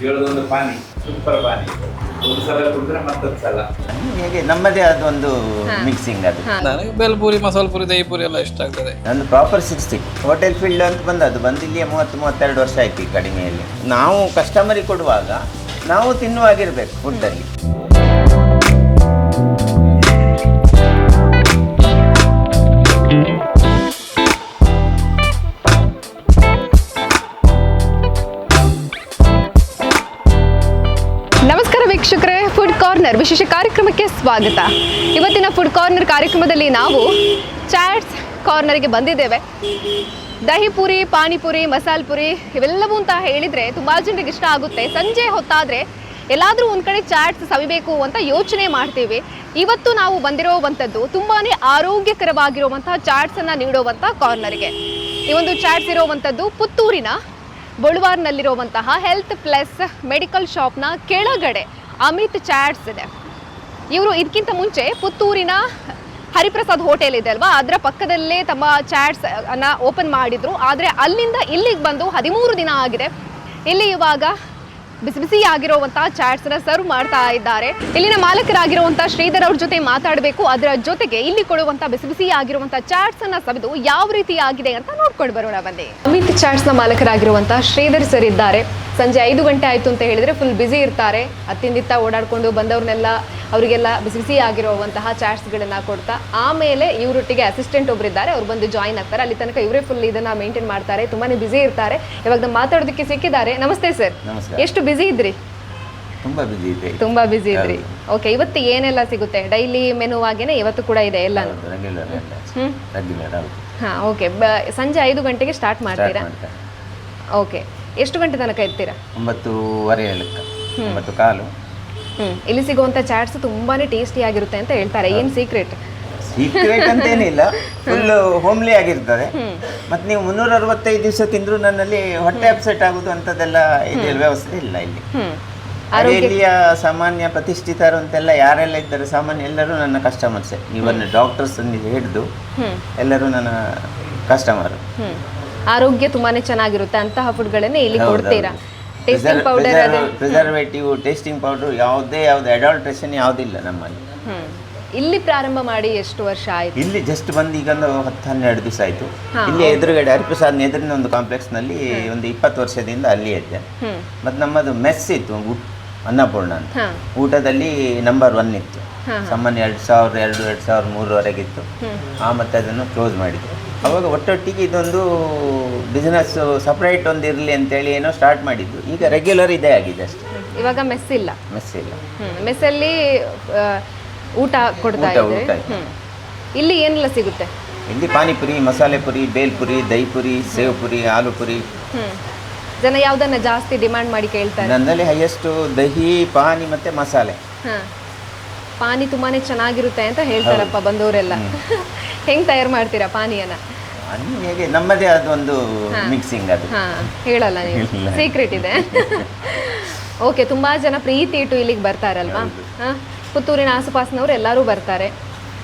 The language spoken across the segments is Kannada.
ಪಾನಿ ಸೂಪರ್ ಪಾನಿ. ಒಂದು ಸಲ ಕುಡಿದ್ರೆ ಮತ್ತೊಂದು ಸಲ. ಹೇಗೆ ನಮ್ಮದೇ ಆದ ಒಂದು ಮಿಕ್ಸಿಂಗ್ ಅದು. ನನಗೆ ಬೆಲ್ಪುರಿ ಮಸಾಲೆ ಪುರಿ ದಹಿ ಪುರಿ ಎಲ್ಲ ಇಷ್ಟ ಆಗ್ತದೆ. ನಂದು ಪ್ರಾಪರ್ ಸಿಕ್ಸ್ಟಿ ಹೋಟೆಲ್ ಫೀಲ್ಡ್ ಅಂತ ಬಂದದ್ದು ಬಂದು ಇಲ್ಲಿಯೇ ಮೂವತ್ತು ಮೂವತ್ತೆರಡು ವರ್ಷ ಆಯ್ತು ಈ ಕಡಿಮೆಯಲ್ಲಿ. ನಾವು ಕಸ್ಟಮರಿಗೆ ಕೊಡುವಾಗ ನಾವು ತಿನ್ನುವಾಗಿರ್ಬೇಕು ಫುಡ್ಡಲ್ಲಿ ಕಾರ್ನರ್ ವಿಶೇಷ ಕಾರ್ಯಕ್ರಮಕ್ಕೆ ಸ್ವಾಗತ. ಇವತ್ತಿನ ಫುಡ್ ಕಾರ್ನರ್ ಕಾರ್ಯಕ್ರಮದಲ್ಲಿ ನಾವು ಚಾಟ್ಸ್ ಕಾರ್ನರ್ಗೆ ಬಂದಿದ್ದೇವೆ. ದಹಿ ಪುರಿ ಪಾನಿಪುರಿ ಮಸಾಲೆ ಪುರಿ ಇವೆಲ್ಲವೂ ಅಂತ ಹೇಳಿದರೆ ತುಂಬ ಜನರಿಗೆ ಇಷ್ಟ ಆಗುತ್ತೆ. ಸಂಜೆ ಹೊತ್ತಾದರೆ ಎಲ್ಲಾದರೂ ಒಂದು ಕಡೆ ಚಾಟ್ಸ್ ಸವಿಬೇಕು ಅಂತ ಯೋಚನೆ ಮಾಡ್ತೀವಿ. ಇವತ್ತು ನಾವು ಬಂದಿರೋವಂಥದ್ದು ತುಂಬಾ ಆರೋಗ್ಯಕರವಾಗಿರುವಂತಹ ಚಾಟ್ಸನ್ನು ನೀಡುವಂಥ ಕಾರ್ನರ್ಗೆ. ಈ ಒಂದು ಚಾಟ್ಸ್ ಇರುವಂಥದ್ದು ಪುತ್ತೂರಿನ ಬೊಳುವಾರ್ನಲ್ಲಿರುವಂತಹ ಹೆಲ್ತ್ ಪ್ಲಸ್ ಮೆಡಿಕಲ್ ಶಾಪ್ನ ಕೆಳಗಡೆ. ಅಮಿತ್ ಚಾಟ್ಸ್ ಇದೆ. ಇವರು ಇದಕ್ಕಿಂತ ಮುಂಚೆ ಪುತ್ತೂರಿನ ಹರಿಪ್ರಸಾದ್ ಹೋಟೆಲ್ ಇದೆ ಅಲ್ವಾ? ಅದರ ಪಕ್ಕದಲ್ಲೇ ತಮ್ಮ ಚಾಟ್ಸ್ ಅನ್ನ ಓಪನ್ ಮಾಡಿದ್ರು. ಆದರೆ ಅಲ್ಲಿಂದ ಇಲ್ಲಿಗೆ ಬಂದು ಹದಿಮೂರು ದಿನ ಆಗಿದೆ. ಇಲ್ಲಿ ಇವಾಗ ಬಿಸಿ ಬಿಸಿ ಆಗಿರುವಂತಹ ಚಾಟ್ಸ್ನ ಸರ್ವ್ ಮಾಡ್ತಾ ಇದ್ದಾರೆ. ಇಲ್ಲಿನ ಮಾಲಕರಾಗಿರುವಂತಹ ಶ್ರೀಧರ್ ಅವ್ರ ಜೊತೆ ಮಾತಾಡಬೇಕು. ಅದರ ಜೊತೆಗೆ ಇಲ್ಲಿ ಕೊಡುವಂತ ಬಿಸಿ ಬಿಸಿ ಚಾಟ್ಸ್ ಅನ್ನ ಸವಿದು ಯಾವ ರೀತಿ ಆಗಿದೆ ಅಂತ ನೋಡ್ಕೊಂಡು ಬರೋಣ ಬನ್ನಿ. ಅಮಿತ್ ಚಾಟ್ಸ್ನ ಮಾಲಕರಾಗಿರುವಂತಹ ಶ್ರೀಧರ್ ಸರ್ ಇದ್ದಾರೆ. ಸಂಜೆ ಐದು ಗಂಟೆ ಆಯ್ತು ಅಂತ ಹೇಳಿದ್ರೆ ಫುಲ್ ಬಿಸಿ ಇರ್ತಾರೆ. ಅತ್ತಿಂದಿತ್ತ ಓಡಾಡ್ಕೊಂಡು ಬಂದವ್ರನ್ನೆಲ್ಲ ಅವರಿಗೆಲ್ಲ ಬಿಸಿ ಬಿಸಿ ಆಗಿರುವಂತಹ ಚಾಟ್ಸ್ಗಳನ್ನ ಕೊಡ್ತಾ ಆಮೇಲೆ ಇವರೊಟ್ಟಿಗೆ ಅಸಿಸ್ಟೆಂಟ್ ಒಬ್ಬರಿದ್ದಾರೆ ಅವ್ರು ಬಂದು ಜಾಯಿನ್ ಆಗ್ತಾರೆ. ಅಲ್ಲಿ ತನಕ ಇವರೇ ಫುಲ್ ಇದನ್ನ ಮೇಂಟೈನ್ ಮಾಡ್ತಾರೆ. ತುಂಬಾನೇ ಬಿಸಿ ಇರ್ತಾರೆ. ಇವಾಗ ನಾವು ಮಾತಾಡೋದಕ್ಕೆ ಸಿಕ್ಕಿದ್ದಾರೆ. ನಮಸ್ತೆ ಸರ್. ಎಷ್ಟು ಬಿಸಿ ಇದ್ರಿ? ತುಂಬಾ ಬಿಸಿ ಇದೆ. ತುಂಬಾ ಬಿಸಿ ಇದ್ರಿ. ಓಕೆ ಇವತ್ತು ಏನೆಲ್ಲ ಸಿಗುತ್ತೆ? ಡೈಲಿ ಮೆನು ಆಗೇನೆ ಇವತ್ತು ಕೂಡ ಇದೆ ಎಲ್ಲಾನು? ರೆಗ್ಯುಲರ್ ಎಲ್ಲ. ಹ್ಮ್. ರೆಗ್ಯುಲರ್ ಹೌದು. ಹಾ ಓಕೆ ಸಂಜೆ ಐದು ಗಂಟೆಗೆ ಸ್ಟಾರ್ಟ್ ಮಾಡ್ತೀರಾ? ಓಕೆ ಎಷ್ಟು ಗಂಟೆ ತನಕ ಇರ್ತೀರಾ? ಒಂಬತ್ತೂವರೆ ಒಂಬತ್ತು ಕಾಲು. ಹ್ಞೂ ಇಲ್ಲಿ ಸಿಗುವಂಥ ಚಾಟ್ಸ್ ತುಂಬಾನೇ ಟೇಸ್ಟಿ ಆಗಿರುತ್ತೆ ಅಂತ ಹೇಳ್ತಾರೆ. ಏನು ಸೀಕ್ರೆಟ್ ಸೀಕ್ರೆಟ್ ಅಂತೇನಿಲ್ಲ ಫುಲ್ ಹೋಮ್ಲಿ ಆಗಿರ್ತದೆ. ಮತ್ತೆ ನೀವು ಮುನ್ನೂರ ಅರವತ್ತೈದು ದಿವಸ ತಿಂದರೂ ನನ್ನಲ್ಲಿ ಹೊಟ್ಟೆ ಅಪ್ಸೆಟ್ ಆಗೋದು ಅಂಥದ್ದೆಲ್ಲ ಇದೆಲ್ಲ ವ್ಯವಸ್ಥೆ ಇಲ್ಲ ಇಲ್ಲಿ. ಇಲ್ಲಿಯ ಸಾಮಾನ್ಯ ಪ್ರತಿಷ್ಠಿತರು ಅಂತೆಲ್ಲ ಯಾರೆಲ್ಲ ಇದ್ದಾರೆ? ಸಾಮಾನ್ಯ ಎಲ್ಲರೂ ನನ್ನ ಕಸ್ಟಮರ್ಸ್ ಇವನ್ನ ಡಾಕ್ಟರ್ಸ್ ಹಿಡಿದು ಎಲ್ಲರೂ ನನ್ನ ಕಸ್ಟಮರ್ ಆರೋಗ್ಯ ತುಂಬಾನೇ ಚೆನ್ನಾಗಿರುತ್ತೆ ಅಂತಹ ಫುಡ್ಗಳನ್ನೇ ಇಲ್ಲಿ ಕೊಡ್ತೀರಾ? Tasting powder preservative tasting powder ಯಾವುದೇ ಯಾವುದೇ ಅಡಾಲ್ಟ್ರೇಷನ್ ಯಾವುದಿಲ್ಲ ನಮ್ಮಲ್ಲಿ. ಇಲ್ಲಿ ಪ್ರಾರಂಭ ಮಾಡಿ ಎಷ್ಟು ವರ್ಷ ಆಯ್ತು? ಇಲ್ಲಿ ಜಸ್ಟ್ ಬಂದು ಈಗ ಒಂದು ಹತ್ತು ಹನ್ನೆರಡು ದಿವಸ ಆಯ್ತು. ಇಲ್ಲಿ ಎದುರುಗಡೆ ಹರಿಪ್ರಸಾದ್ ಎದುರಿನ ಒಂದು ಕಾಂಪ್ಲೆಕ್ಸ್ನಲ್ಲಿ ಒಂದು ಇಪ್ಪತ್ತು ವರ್ಷದಿಂದ ಅಲ್ಲಿ ಇದ್ದೆ. ಮತ್ತೆ ನಮ್ಮದು ಮೆಸ್ ಇತ್ತು ಅನ್ನಪೂರ್ಣ ಅಂತ ಊಟದಲ್ಲಿ ನಂಬರ್ ಒನ್ ಇತ್ತು. ಸಾಮಾನ್ಯ ಎರಡು ಸಾವಿರ ಎರಡು ಎರಡು ಸಾವಿರ ಮೂರುವರೆಗಿತ್ತು ಆ ಮತ್ತೆ ಅದನ್ನು ಕ್ಲೋಸ್ ಮಾಡಿದ್ರು. ಅವಾಗ ಒಟ್ಟೊಟ್ಟಿಗೆ ಇದೊಂದು ಬಿಸ್ನೆಸ್ ಸಪ್ರೇಟ್ ಒಂದು ಇರಲಿ ಅಂತೇಳಿ ಏನೋ ಸ್ಟಾರ್ಟ್ ಮಾಡಿದ್ದು. ಈಗ ರೆಗ್ಯುಲರ್ ಇದೇ ಆಗಿದೆ ಅಷ್ಟೇ. ಇವಾಗ ಮೆಸ್ ಇಲ್ಲ. ಮೆಸ್ ಇಲ್ಲ. ಮೆಸ್ಸಲ್ಲಿ ಊಟ ಕೊಡ್ತಾ ಊಟ. ಇಲ್ಲಿ ಏನೆಲ್ಲ ಸಿಗುತ್ತೆ? ಇಲ್ಲಿ ಪಾನಿಪುರಿ ಮಸಾಲೆ ಪುರಿ ಬೇಲ್ಪುರಿ ದಹಿ ಪುರಿ ಸೇವ್ ಪುರಿ ಆಲೂ ಪುರಿ. ಜನ ಯಾವ್ದನ್ನ ಜಾಸ್ತಿ ಡಿಮ್ಯಾಂಡ್ ಮಾಡಿ ಕೇಳ್ತಾರೆ? ನನ್ನಲ್ಲಿ ಹೈಯೆಸ್ಟ್ ದಹಿ ಪಾನಿ ಮತ್ತೆ ಮಸಾಲೆ. ಹಾ. ಪಾನಿ ತುಂಬಾನೇ ಚೆನ್ನಾಗಿರುತ್ತೆ ಅಂತ ಹೇಳ್ತಾರಪ್ಪ ಬಂದವರೆಲ್ಲ. ಹೆಂಗ್ ತಯಾರು ಮಾಡ್ತೀರಾ ಪಾನಿಯನ್ನ? ಹೇಗೆ ನಮ್ಮದೇ ಆದ ಒಂದು ಮಿಕ್ಸಿಂಗ್ ಅದು. ಹಾ ಹೇಳಲ್ಲ ನೀವು. ಸೀಕ್ರೆಟ್ ಇದೆ. ಓಕೆ ತುಂಬಾ ಜನ ಪ್ರೀತಿ ಇಟ್ಟು ಇಲ್ಲಿಗೆ ಬರ್ತಾರಲ್ವಾ? ಹಾ ಪುತ್ತೂರಿನ ಆಸುಪಾಸಿನವರು ಎಲ್ಲರೂ ಬರ್ತಾರೆ.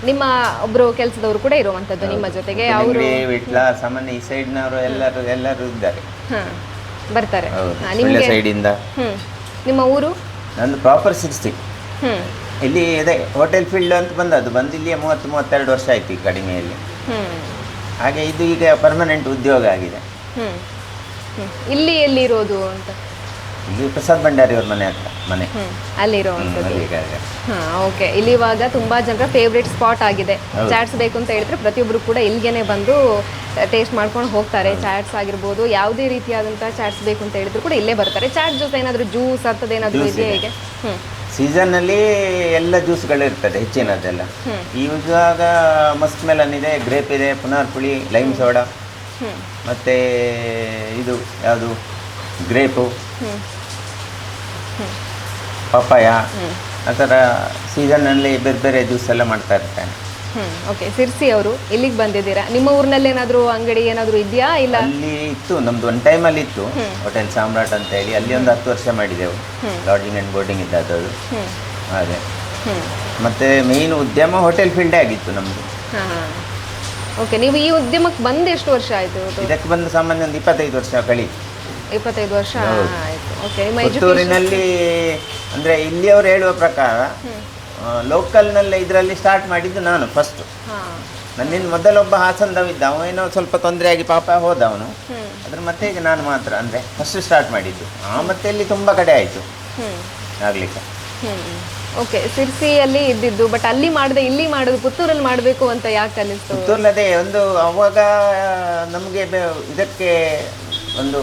ನಿಮ್ಮ ಒಬ್ರು ಕೆಲಸದವರು ಕೂಡ ಇರುವಂತದ್ದು ನಿಮ್ಮ ಜೊತೆಗೆ ಅವರು. ವಿಟ್ಲ ಸಾಮಾನ್ಯ ಈ ಸೈಡ್ನವರು ಎಲ್ಲರೂ ಎಲ್ಲರೂ ಇದ್ದಾರೆ. ಹಾ. ಬರ್ತಾರೆ. ಹೌದು. ಹಾ, ಸುಳ್ಯ ನಿಮ್ಗೆ? ಸೈಡಿಂದ ಹ್ಮ್. ನಿಮ್ಮ ಊರು? ನಂದು ಪ್ರಾಪರ್ ಸಿಕ್ಸ್ಟಿ ಹ್ಮ್. ಇಲ್ಲಿ ಇದೆ ಹೋಟೆಲ್ ಫೀಲ್ಡ್ ಅಂತ ಬಂದದ್ದು ಬಂದು ಇಲ್ಲಿಯೇ ಮೂವತ್ತು ಮೂವತ್ತೆರಡು ವರ್ಷ ಆಯ್ತು ಈ ಕಡಿಮೆಯಲ್ಲಿ. ಹ್ಮ್. ಹಾಗೆ ಇದು ಈಗ ಪರ್ಮನೆಂಟ್ ಉದ್ಯೋಗ ಆಗಿದೆ. ಹ್ಮ್. ಹ್ಮ್. ಇಲ್ಲಿ ಎಲ್ಲಿರೋದು ಅಂತ? ಇಲ್ಲಿ ಪ್ರಸಾದ್ ಭಂಡಾರಿ ಅವ್ರ ಮನೆ ಹತ್ರ. ಮನೆ. ಅಲ್ಲಿರುವಂಥದ್ದು ಆಗ. ಓಕೆ ಇಲ್ಲಿ ಇವಾಗ ತುಂಬಾ ಜನರ ಫೇವ್ರೇಟ್ ಸ್ಪಾಟ್ ಆಗಿದೆ. ಚಾಟ್ಸ್ ಬೇಕು ಅಂತ ಹೇಳಿದ್ರೆ ಪ್ರತಿಯೊಬ್ಬರು ಕೂಡ ಇಲ್ಲಿಗೆನೆ ಬಂದು ಟೇಸ್ಟ್ ಮಾಡ್ಕೊಂಡು ಹೋಗ್ತಾರೆ. ಚಾಟ್ಸ್ ಆಗಿರ್ಬೋದು ಯಾವುದೇ ರೀತಿಯಾದಂತಹ ಚಾಟ್ಸ್ ಬೇಕು ಅಂತ ಹೇಳಿದ್ರು ಕೂಡ ಇಲ್ಲೇ ಬರ್ತಾರೆ. ಚಾಟ್ ಜೊತೆ ಏನಾದರೂ ಜ್ಯೂಸ್ ಅಂತದೇನಾದರೂ ಇದೆಯಾ ಇದೆ. ಹೇಗೆ? ಸೀಸನ್ನಲ್ಲಿ ಎಲ್ಲ ಜ್ಯೂಸ್ಗಳು ಇರ್ತದೆ ಹೆಚ್ಚಿನದೆಲ್ಲ ಇವಾಗ ಮಸ್ತ್ ಮೆಲನ್ ಇದೆ ಗ್ರೇಪ್ ಇದೆ ಪುನರ್ ಪುಳಿ ಲೈಮ್ ಸೋಡಾ ಮತ್ತೆ ಇದು ಯಾವುದು? ಗ್ರೇಪು ಪಪ್ಪಾಯ ಆ ಥರ ಸೀಸನ್ನಲ್ಲಿ ಬೇರೆ ಬೇರೆ ಜ್ಯೂಸ್ ಎಲ್ಲ ಮಾಡ್ತಾ ಇರ್ತಾನೆ ಹ್ಮ್ ಓಕೆ ಸಿರ್ಸಿ ಅವರು ಇಲ್ಲಿಗೆ ಬಂದಿದ್ದೀರಾ? ನಿಮ್ಮ ಊರಿನಲ್ಲಿ ಏನಾದರೂ ಅಂಗಡಿ ಏನಾದರೂ ಇದೆಯಾ? ಇಲ್ಲ? ಅಲ್ಲಿ ಇತ್ತು ನಮ್ದು ಒಂದು ಟೈಮಲ್ಲಿ ಇತ್ತು ಹೋಟೆಲ್ ಸಾಮ್ರಾಟ್ ಅಂತ ಹೇಳಿ. ಅಲ್ಲಿ ಒಂದು ಹತ್ತು ವರ್ಷ ಮಾಡಿದೆವು. ಲಾಡ್ಜಿಂಗ್ ಆ್ಯಂಡ್ ಬೋರ್ಡಿಂಗ್ ಇದ್ದದ್ದು ಅದು. ಹ್ಮ್. ಮತ್ತು ಮೇಯ್ನ್ ಉದ್ಯಮ ಹೋಟೆಲ್ ಫೀಲ್ಡೇ ಆಗಿತ್ತು ಹಾಂ ಓಕೆ ನೀವು ಈ ಉದ್ಯಮಕ್ಕೆ ಬಂದು ಎಷ್ಟು ವರ್ಷ ಆಯಿತು? ಇದಕ್ಕೆ ಬಂದು ಸಾಮಾನ್ಯ ಒಂದು ಇಪ್ಪತ್ತೈದು ವರ್ಷ ಕಳಿ ಇಪ್ಪತ್ತೈದು ವರ್ಷ ಆಯಿತು. ಓಕೆ ಪುತ್ತೂರಿನಲ್ಲಿ ಅಂದರೆ ಇಲ್ಲಿಯವರು ಹೇಳುವ ಪ್ರಕಾರ ಲೋಕಲ್ನಲ್ಲಿ ಇದರಲ್ಲಿ ಸ್ಟಾರ್ಟ್ ಮಾಡಿದ್ದು ನಾನು ಫಸ್ಟ್ ನನ್ನಿಂದ ಮೊದಲೊಬ್ಬ ಹಾಸನದವಿದ್ದ ಅವ ಏನೋ ಸ್ವಲ್ಪ ತೊಂದರೆ ಆಗಿ ಪಾಪ ಹೋದ ಅವನು. ಅದ್ರ ಮತ್ತೆ ಈಗ ನಾನು ಮಾತ್ರ ಅಂದರೆ ಫಸ್ಟ್ ಸ್ಟಾರ್ಟ್ ಮಾಡಿದ್ದು. ಆ ಮತ್ತೆ ಇಲ್ಲಿ ತುಂಬ ಕಡೆ ಆಯಿತು. ಆಗಲಿಕ್ಕೆ. ಓಕೆ ಸಿರ್ಸಿಯಲ್ಲಿ ಇದ್ದಿದ್ದು ಬಟ್ ಅಲ್ಲಿ ಮಾಡಿದೆ ಇಲ್ಲಿ ಮಾಡೋದು ಪುತ್ತೂರಲ್ಲಿ ಮಾಡಬೇಕು ಅಂತ ಯಾಕೆ ಅನ್ನಿಸ್ತು ಪುತ್ತೂರಲ್ಲದೆ ಒಂದು ಅವಾಗ ನಮಗೆ ಇದಕ್ಕೆ ಒಂದು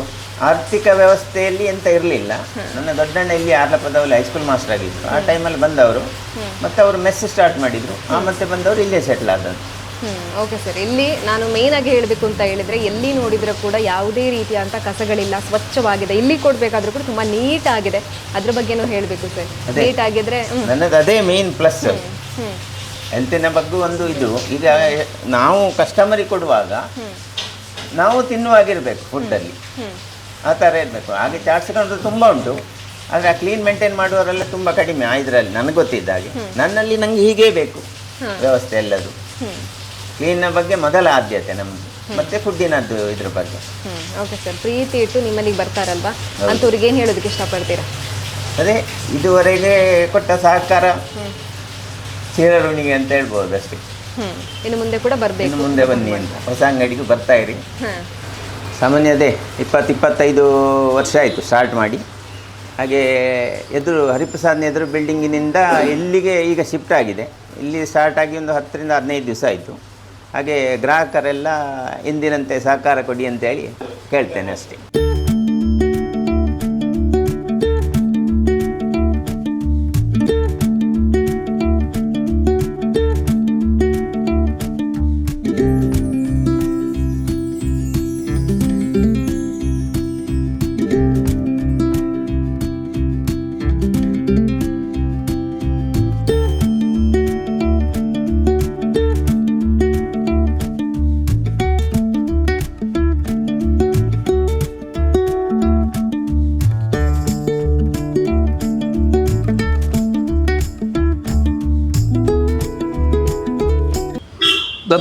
ಆರ್ಥಿಕ ವ್ಯವಸ್ಥೆಯಲ್ಲಿ ಎಂತ ಇರಲಿಲ್ಲ. ನನ್ನ ದೊಡ್ಡಣ್ಣ ಇಲ್ಲಿ ಆರ್ಲಪದವಲ್ಲಿ ಹೈಸ್ಕೂಲ್ ಮಾಸ್ಟರ್ ಆಗಿದ್ರು. ಆ ಟೈಮಲ್ಲಿ ಬಂದವರು. ಮತ್ತೆ ಅವರು ಮೆಸ್ ಸ್ಟಾರ್ಟ್ ಮಾಡಿದ್ರು. ಆ ಮತ್ತೆ ಬಂದವರು ಇಲ್ಲೇ ಸೆಟ್ಲ್ ಆದದ್ದು. ಓಕೆ ಸರ್ ಇಲ್ಲಿ ನಾನು ಮೇನ್ ಆಗಿ ಹೇಳಬೇಕು ಅಂತ ಹೇಳಿದ್ರೆ ಎಲ್ಲಿ ನೋಡಿದರೂ ಕೂಡ ಯಾವುದೇ ರೀತಿಯಂಥ ಕಸಗಳಿಲ್ಲ. ಸ್ವಚ್ಛವಾಗಿದೆ. ಇಲ್ಲಿ ಕೊಡಬೇಕಾದ್ರೂ ಕೂಡ ತುಂಬ ನೀಟ್ ಆಗಿದೆ. ಅದ್ರ ಬಗ್ಗೆನೂ ಹೇಳಬೇಕು ಸರ್. ನೀಟ್ ಆಗಿದ್ರೆ ನನಗೆ ನನ್ನದು ಅದೇ ಮೇನ್ ಪ್ಲಸ್ ಹೆಲ್ತಿನ ಬಗ್ಗೆ ಒಂದು ಇದು. ಈಗ ನಾವು ಕಸ್ಟಮರಿಗೆ ಕೊಡುವಾಗ ನಾವು ತಿನ್ನುವಾಗಿರ್ಬೇಕು ಫುಡ್ಡಲ್ಲಿ ಆ ಥರ ಇರಬೇಕು. ಹಾಗೆ ಚಾಟ್ಸ್ ಕೌಂಟರ್ ತುಂಬ ಉಂಟು. ಆದರೆ ಆ ಕ್ಲೀನ್ ಮೇಂಟೈನ್ ಮಾಡುವವರೆಲ್ಲ ತುಂಬ ಕಡಿಮೆ ಆ ಇದರಲ್ಲಿ ನನಗೆ ಗೊತ್ತಿದ್ದ ಹಾಗೆ. ನನ್ನಲ್ಲಿ ನನಗೆ ಹೀಗೇ ಬೇಕು ವ್ಯವಸ್ಥೆ ಎಲ್ಲದು. ಕ್ಲೀನ್ನ ಬಗ್ಗೆ ಮೊದಲ ಆದ್ಯತೆ ನಮ್ಮದು ಮತ್ತೆ ಫುಡ್ಡಿನದ್ದು ಇದ್ರ ಬಗ್ಗೆ. ಓಕೆ ಸರ್ ಪ್ರೀತಿ ಇಟ್ಟು ನಿಮ್ಮಲ್ಲಿಗೆ ಬರ್ತಾರಲ್ವಾ? ಅಂಥವ್ರಿಗೆ ಏನು ಹೇಳೋದಕ್ಕೆ ಇಷ್ಟಪಡ್ತೀರಾ? ಅದೇ ಇದುವರೆಗೆ ಕೊಟ್ಟ ಸಹಕಾರ ಚೀರರುಣಿಗೆ ಅಂತ ಹೇಳ್ಬೋದು ಅಷ್ಟೇ ಇನ್ನು ಮುಂದೆ ಕೂಡ ಬರಬೇಕು. ಮುಂದೆ ಬನ್ನಿ ಅಂತ. ಹೊಸ ಅಂಗಡಿಗೂ ಬರ್ತಾ ಇರಿ. ಸಾಮಾನ್ಯ ಅದೇ ಇಪ್ಪತ್ತು ಇಪ್ಪತ್ತೈದು ವರ್ಷ ಆಯಿತು ಸ್ಟಾರ್ಟ್ ಮಾಡಿ. ಹಾಗೆ ಎದುರು ಹರಿಪ್ರಸಾದ್ನ ಎದುರು ಬಿಲ್ಡಿಂಗಿನಿಂದ ಇಲ್ಲಿಗೆ ಈಗ ಶಿಫ್ಟ್ ಆಗಿದೆ. ಇಲ್ಲಿ ಸ್ಟಾರ್ಟ್ ಆಗಿ ಒಂದು ಹತ್ತರಿಂದ ಹದಿನೈದು ದಿವಸ ಆಯಿತು. ಹಾಗೆ ಗ್ರಾಹಕರೆಲ್ಲ ಎಂದಿನಂತೆ ಸಹಕಾರ ಕೊಡಿ ಅಂತೇಳಿ ಕೇಳ್ತೇನೆ ಅಷ್ಟೇ.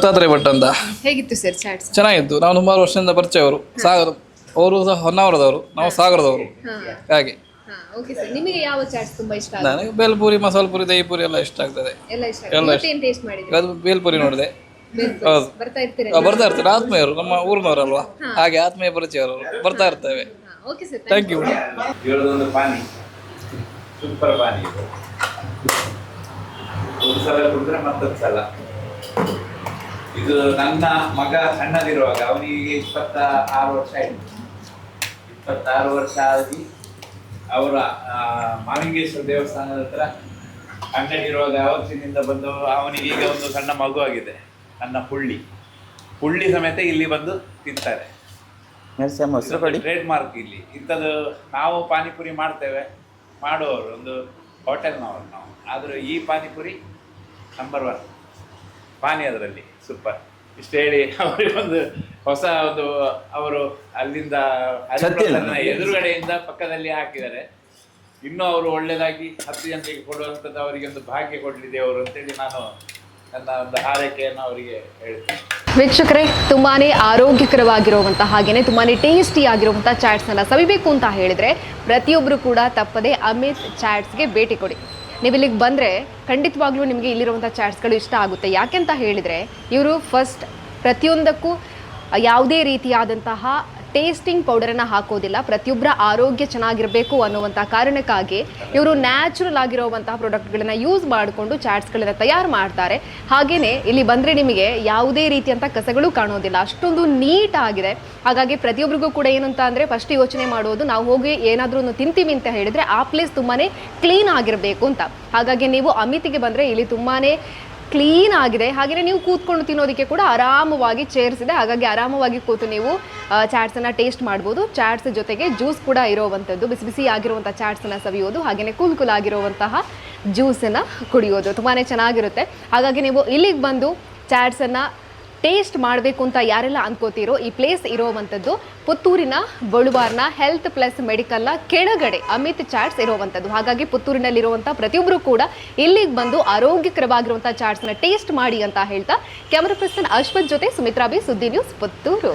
ದತ್ತಾತ್ರೇಯ ಭಟ್ ಅಂತ ಹೇಗಿತ್ತು ಸರ್ ಚಾಟ್ಸ್ ಚೆನ್ನಾಗಿತ್ತು. ನಾವು ಸುಮಾರು ವರ್ಷದಿಂದ ಪರಿಚಯ ಅವರು ಸಾಗರ ಅವರು ಸಹ ಹೊನ್ನಾವರದವರು. ನಾವು ಸಾಗರದವರು. ಹಾಗೆ. ಓಕೆ ಸರ್ ನಿಮಗೆ ಯಾವ ಚಾಟ್ಸ್ ತುಂಬ ಇಷ್ಟ ಆಗುತ್ತೆ ನನಗೆ ಬೇಲ್ಪುರಿ ಮಸಾಲ ಪುರಿ ದಹಿ ಪುರಿ ಎಲ್ಲ ಇಷ್ಟ ಆಗ್ತದೆ. ಎಲ್ಲ ಇಷ್ಟ ಎಲ್ಲ ಆಗುತ್ತೆ ಏನು ಟೇಸ್ಟ್ ಮಾಡಿದ್ರಿ ಅದು ಬೇಲ್ಪುರಿ ನೋಡಿದೆ. ಹೌದು. ಬರ್ತಾ ಇರ್ತೀರಾ ಆ, ಬರ್ತಾ ಇರ್ತಾರೆ. ಆತ್ಮೀಯರು ನಮ್ಮ ಊರಿನವರಲ್ವಾ? ಹಾಗೆ ಆತ್ಮೀಯ ಪರಿಚಯವರು ಬರ್ತಾ ಇರ್ತೇವೆ. ಓಕೆ ಸರ್ ಥ್ಯಾಂಕ್ ಯು ಇವರದೊಂದು ಪಾನಿ. ಸೂಪರ್ ಪಾನಿ ಇದು. ಒಂದು ಸಲ ಕುಡಿದ್ರೆ ಮತ್ತೊಂದು ಸಲ ಇದು ನನ್ನ ಮಗ ಸಣ್ಣದಿರುವಾಗ ಅವನಿಗೆ ಇಪ್ಪತ್ತ ಆರು ವರ್ಷ ಆಯ್ತು. ಇಪ್ಪತ್ತಾರು ವರ್ಷ ಆಗಿ ಅವರ ಮಾವಿಂಗೇಶ್ವರ ದೇವಸ್ಥಾನದ ಹತ್ರ ಇರುವಾಗ ಅವತ್ತಿನಿಂದ ಬಂದು ಅವನಿಗೆ ಈಗ ಒಂದು ಸಣ್ಣ ಮಗು ಆಗಿದೆ ನನ್ನ ಪುಳ್ಳಿ. ಪುಳ್ಳಿ ಸಮೇತ ಇಲ್ಲಿ ಬಂದು ತಿಂತಾರೆ. ಟ್ರೇಡ್ ಮಾರ್ಕ್ ಇಲ್ಲಿ. ಇಂಥದ್ದು ನಾವು ಪಾನಿಪುರಿ ಮಾಡ್ತೇವೆ ಮಾಡುವವರು ಒಂದು ಹೋಟೆಲ್ನವರು ನಾವು. ಆದರೂ ಈ ಪಾನಿಪುರಿ ನಂಬರ್ ಒನ್ ಪಾನಿ ಅದರಲ್ಲಿ. ಸೂಪರ್ ಇಷ್ಟು ಹೇಳಿ ಅವರಿಗೊಂದು ಹೊಸ ಒಂದು ಅವರು ಅಲ್ಲಿಂದ ಎದುರುಗಡೆಯಿಂದ ಪಕ್ಕದಲ್ಲಿ ಹಾಕಿದ್ದಾರೆ. ಇನ್ನೂ ಅವರು ಒಳ್ಳೆಯದಾಗಿ ಹತ್ತು ಜನರಿಗೆ ಕೊಡುವಂಥದ್ದು ಅವರಿಗೆ ಒಂದು ಭಾಗ್ಯ ಕೊಡಲಿ ದೇವರು ಅಂತೇಳಿ ನಾನು ನನ್ನ ಒಂದು ಹಾರೈಕೆಯನ್ನು ಅವರಿಗೆ ಹೇಳ್ತೇನೆ. ವೀಕ್ಷಕರೇ ತುಂಬಾನೇ ಆರೋಗ್ಯಕರವಾಗಿರುವಂತಹ ಹಾಗೇನೆ ತುಂಬಾನೇ ಟೇಸ್ಟಿ ಆಗಿರುವಂಥ ಚಾಟ್ಸ್ನೆಲ್ಲ ಸವಿಬೇಕು ಅಂತ ಹೇಳಿದ್ರೆ ಪ್ರತಿಯೊಬ್ಬರು ಕೂಡ ತಪ್ಪದೆ ಅಮಿತ್ ಚಾಟ್ಸ್ಗೆ ಭೇಟಿ ಕೊಡಿ. ನೀವು ಇಲ್ಲಿಗೆ ಬಂದರೆ ಖಂಡಿತವಾಗ್ಲೂ ನಿಮಗೆ ಇಲ್ಲಿರುವಂಥ ಚಾಟ್ಸ್ಗಳು ಇಷ್ಟ ಆಗುತ್ತೆ. ಯಾಕೆಂತ ಹೇಳಿದರೆ ಇವರು ಫಸ್ಟ್ ಪ್ರತಿಯೊಂದಕ್ಕೂ ಯಾವುದೇ ರೀತಿಯಾದಂತಹ ಟೇಸ್ಟಿಂಗ್ ಪೌಡರನ್ನು ಹಾಕೋದಿಲ್ಲ. ಪ್ರತಿಯೊಬ್ಬರ ಆರೋಗ್ಯ ಚೆನ್ನಾಗಿರಬೇಕು ಅನ್ನುವಂಥ ಕಾರಣಕ್ಕಾಗಿ ಇವರು ನ್ಯಾಚುರಲ್ ಆಗಿರುವಂತಹ ಪ್ರಾಡಕ್ಟ್ಗಳನ್ನು ಯೂಸ್ ಮಾಡಿಕೊಂಡು ಚಾಟ್ಸ್ಗಳನ್ನು ತಯಾರು ಮಾಡ್ತಾರೆ. ಹಾಗೆಯೇ ಇಲ್ಲಿ ಬಂದರೆ ನಿಮಗೆ ಯಾವುದೇ ರೀತಿಯಂತ ಕಸಗಳು ಕಾಣೋದಿಲ್ಲ. ಅಷ್ಟೊಂದು ನೀಟ್ ಆಗಿದೆ. ಹಾಗಾಗಿ ಪ್ರತಿಯೊಬ್ಬರಿಗೂ ಕೂಡ ಏನಂತ ಅಂದರೆ ಫಸ್ಟ್ ಯೋಚನೆ ಮಾಡೋದು ನಾವು ಹೋಗಿ ಏನಾದರೂ ತಿಂತೀವಿ ಅಂತ ಹೇಳಿದರೆ ಆ ಪ್ಲೇಸ್ ತುಂಬಾ ಕ್ಲೀನ್ ಆಗಿರಬೇಕು ಅಂತ. ಹಾಗಾಗಿ ನೀವು ಅಮಿತಿಗೆ ಬಂದರೆ ಇಲ್ಲಿ ತುಂಬಾ ಕ್ಲೀನ್ ಆಗಿದೆ. ಹಾಗೆಯೇ ನೀವು ಕೂತ್ಕೊಂಡು ತಿನ್ನೋದಕ್ಕೆ ಕೂಡ ಆರಾಮವಾಗಿ ಚೇರ್ಸ್ ಇದೆ. ಹಾಗಾಗಿ ಆರಾಮವಾಗಿ ಕೂತು ನೀವು ಚಾಟ್ಸನ್ನು ಟೇಸ್ಟ್ ಮಾಡ್ಬೋದು. ಚಾಟ್ಸ್ ಜೊತೆಗೆ ಜ್ಯೂಸ್ ಕೂಡ ಇರೋವಂಥದ್ದು. ಬಿಸಿ ಬಿಸಿ ಆಗಿರುವಂಥ ಚಾಟ್ಸನ್ನು ಸವಿಯೋದು. ಹಾಗೆಯೇ ಕೂಲ್ ಕೂಲ್ ಆಗಿರುವಂತಹ ಜ್ಯೂಸನ್ನು ಕುಡಿಯೋದು. ತುಂಬಾ ಚೆನ್ನಾಗಿರುತ್ತೆ. ಹಾಗಾಗಿ ನೀವು ಇಲ್ಲಿಗೆ ಬಂದು ಚಾಟ್ಸನ್ನು ಟೇಸ್ಟ್ ಮಾಡಬೇಕು ಅಂತ ಯಾರೆಲ್ಲ ಅನ್ಕೋತೀರೋ ಈ ಪ್ಲೇಸ್ ಇರೋವಂಥದ್ದು ಪುತ್ತೂರಿನ ಬಳುವಾರ್ನ ಹೆಲ್ತ್ ಪ್ಲಸ್ ಮೆಡಿಕಲ್ನ ಕೆಳಗಡೆ ಅಮಿತ್ ಚಾಟ್ಸ್ ಇರುವಂಥದ್ದು. ಹಾಗಾಗಿ ಪುತ್ತೂರಿನಲ್ಲಿರುವಂಥ ಪ್ರತಿಯೊಬ್ಬರು ಕೂಡ ಇಲ್ಲಿಗೆ ಬಂದು ಆರೋಗ್ಯಕರವಾಗಿರುವಂಥ ಚಾಟ್ಸ್ನ ಟೇಸ್ಟ್ ಮಾಡಿ ಅಂತ ಹೇಳ್ತಾ ಕ್ಯಾಮರಾ ಪರ್ಸನ್ ಅಶ್ವಥ್ ಜೊತೆ Sumitra B Suddi news Puttur.